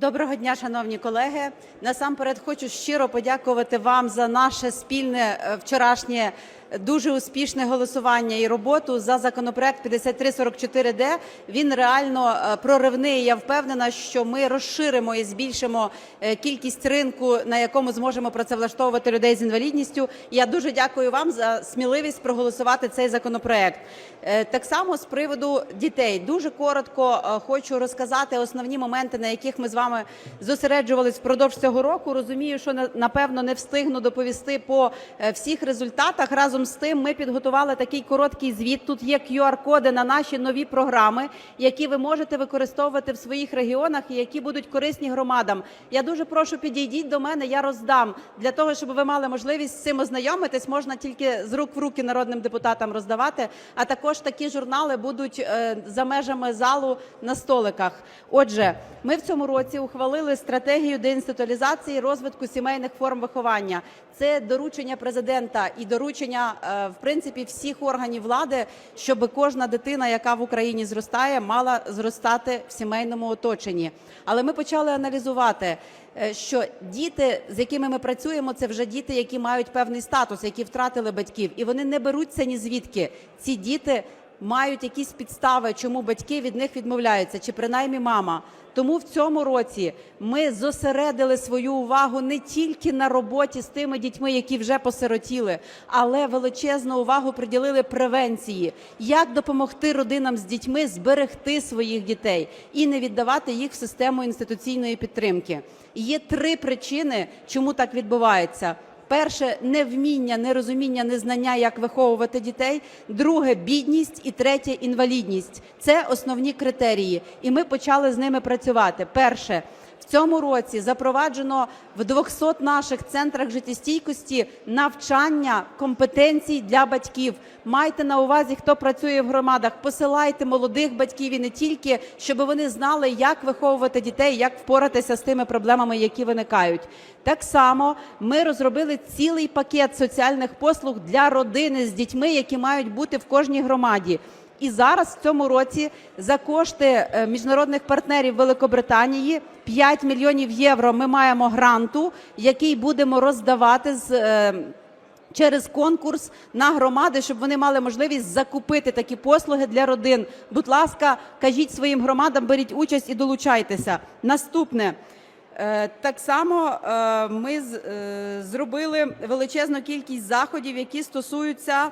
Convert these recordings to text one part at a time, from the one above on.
Доброго дня, шановні колеги. Насамперед хочу щиро подякувати вам за наше спільне е, вчорашнє дуже успішне голосування і роботу за законопроект 5344-д. Він реально е, проривний. Я впевнена, що ми розширимо і збільшимо е, кількість ринку, на якому зможемо працевлаштовувати людей з інвалідністю. Я дуже дякую вам за сміливість проголосувати цей законопроект. Е, Так само з приводу дітей. Дуже коротко хочу розказати основні моменти, на яких ми з вами зосереджувались впродовж цього року. Розумію, що на- напевно не встигну доповісти по всіх результатах. Разом з тим, ми підготували такий короткий звіт. Тут є QR-коди на наші нові програми, які ви можете використовувати в своїх регіонах і які будуть корисні громадам. Я дуже прошу підійдіть до мене. Я роздам для того, щоб ви мали можливість з цим ознайомитись. Можна тільки з рук в руки народним депутатам роздавати. А також такі журнали будуть е, за межами залу на столиках. Отже, ми в цьому році ухвалили стратегію деінституалізації розвитку сімейних форм виховання. Це доручення президента і доручення е, в принципі всіх органів влади, щоб кожна дитина, яка в Україні зростає, мала зростати в сімейному оточенні. Але ми почали аналізувати. е, Що діти, з якими ми працюємо, це вже діти, які мають певний статус, які втратили батьків, і вони не беруться ні звідки. Ці діти мають якісь підстави, чому батьки від них відмовляються, чи принаймні мама. Тому в цьому році ми зосередили свою увагу не тільки на роботі з тими дітьми, які вже посиротіли, але величезну увагу приділили превенції, як допомогти родинам з дітьми зберегти своїх дітей і не віддавати їх в систему інституційної підтримки. Є три причини, чому так відбувається. Перше невміння, нерозуміння, незнання, як виховувати дітей. Друге бідність і третє інвалідність. Це основні критерії, і ми почали з ними працювати. Перше. В цьому році запроваджено в 200 наших центрах життєстійкості навчання компетенцій для батьків. Майте на увазі, хто працює в громадах, посилайте молодих батьків і не тільки, щоб вони знали, як виховувати дітей, як впоратися з тими проблемами, які виникають. Так само ми розробили цілий пакет соціальних послуг для родини з дітьми, які мають бути в кожній громаді. І зараз в цьому році за кошти е, міжнародних партнерів Великобританії 5 мільйонів євро ми маємо гранту, який будемо роздавати з. е, Через конкурс на громади, щоб вони мали можливість закупити такі послуги для родин. Будь ласка, кажіть своїм громадам, беріть участь і долучайтеся. Наступне. Е, Так само ми зробили величезну кількість заходів, які стосуються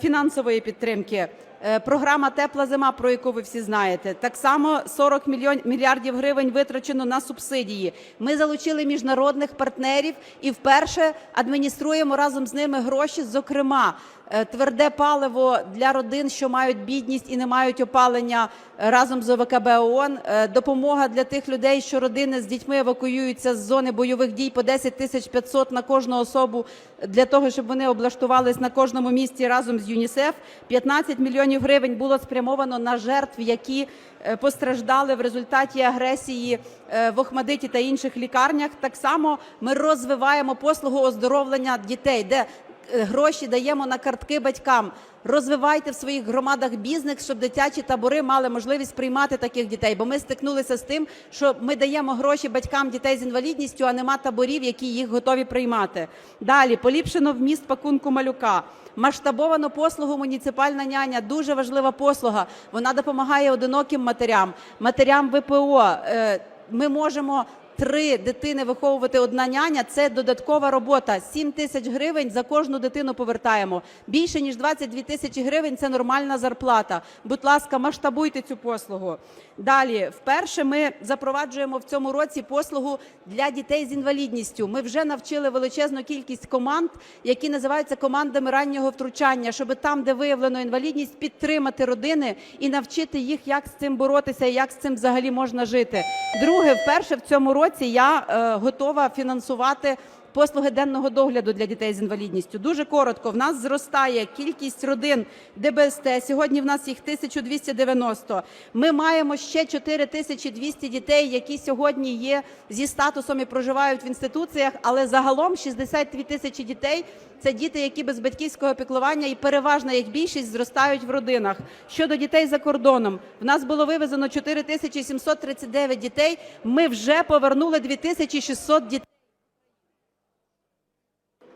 фінансової підтримки. Е, Програма Тепла зима, про яку ви всі знаєте. Так само 40 мільйон мільярдів гривень витрачено на субсидії. Ми залучили міжнародних партнерів і вперше адмініструємо разом з ними гроші. Зокрема, е, тверде паливо для родин, що мають бідність і не мають опалення е, разом з ОВКБ ООН. Допомога для тих людей, що родини з дітьми евакуюються з зони бойових дій по 10 тисяч 500 на кожну особу для того, щоб вони облаштувались на кожному місці разом з ЮНІСЕФ. 15 мільйонів гривень було спрямовано на жертв, які е, постраждали в результаті агресії е, в Охмадиті та інших лікарнях. Так само ми розвиваємо послугу оздоровлення дітей, де гроші даємо на картки батькам. Розвивайте в своїх громадах бізнес, щоб дитячі табори мали можливість приймати таких дітей. Бо ми стикнулися з тим, що ми даємо гроші батькам дітей з інвалідністю, а нема таборів, які їх готові приймати. Далі поліпшено вміст пакунку малюка. Масштабовано послугу муніципальна няня дуже важлива послуга. Вона допомагає одиноким матерям, матерям ВПО. Е, Ми можемо три дитини виховувати одна няня. Це додаткова робота. 7 тисяч гривень за кожну дитину повертаємо. Більше ніж 22 тисячі гривень це нормальна зарплата. Будь ласка, масштабуйте цю послугу. Далі, вперше ми запроваджуємо в цьому році послугу для дітей з інвалідністю. Ми вже навчили величезну кількість команд, які називаються командами раннього втручання, щоб там, де виявлено інвалідність, підтримати родини і навчити їх, як з цим боротися і як з цим взагалі можна жити. Друге, вперше в цьому році я е, готова фінансувати послуги денного догляду для дітей з інвалідністю. Дуже коротко. В нас зростає кількість родин ДБСТ. Сьогодні в нас їх 1290. Ми маємо ще 4200 дітей, які сьогодні є зі статусом і проживають в інституціях. Але загалом 62 тисячі дітей це діти, які без батьківського піклування, і переважна їх більшість зростають в родинах. Щодо дітей за кордоном, в нас було вивезено 4739 дітей. Ми вже повернули 2600 дітей.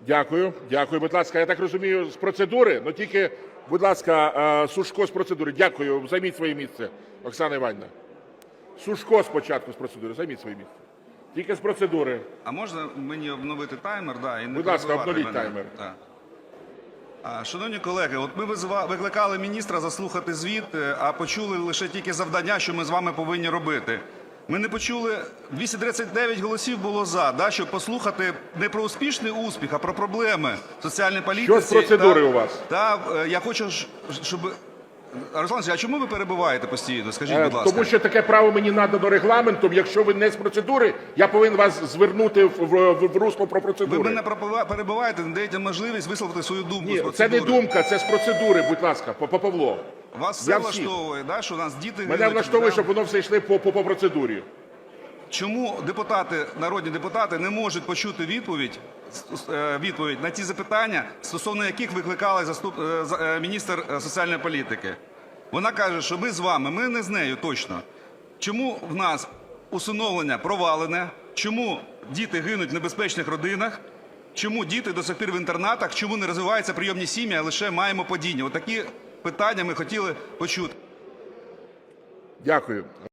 Дякую, дякую. Будь ласка, я так розумію, з процедури. Ну тільки, будь ласка, е, Сушко з процедури. Дякую. Займіть своє місце, Оксана Іванівна. Сушко спочатку з процедури. Займіть своє місце. Тільки з процедури. А можна мені обновити таймер? Да, і не Будь ласка, обновіть мене? таймер. Так. Шановні колеги, от ми викликали міністра заслухати звіт, е, а почули лише тільки завдання, що ми з вами повинні робити. Ми не почули 239 голосів було за, да, щоб послухати не про успішний успіх, а про проблеми соціальної політики. Що з процедури у вас? Та е, я хочу, щоб Руслан, а чому ви перебуваєте постійно? Скажіть, Е, будь ласка. Тому що таке право мені надано регламентом. Якщо ви не з процедури, я повинен вас звернути в, в, в русло про Ви мене перебуваєте, не даєте можливість висловити свою думку з Ні, це не думка, це з процедури, будь ласка, по, по Павло. Вас все Я всіх. влаштовує, да, що у нас діти Мене гинуть, влаштовує, да? щоб воно все йшли по, по, по процедурі. Чому депутати, народні депутати, не можуть почути відповідь, е, відповідь на ті запитання, стосовно яких викликали заступ, е, за- е, міністр е, соціальної політики? Вона каже, що ми з вами, ми не з нею точно. Чому в нас усиновлення провалене? Чому діти гинуть в небезпечних родинах? Чому діти до сих пір в інтернатах? Чому не розвиваються прийомні сім'ї, а лише маємо падіння? Отакі питання ми хотіли почути.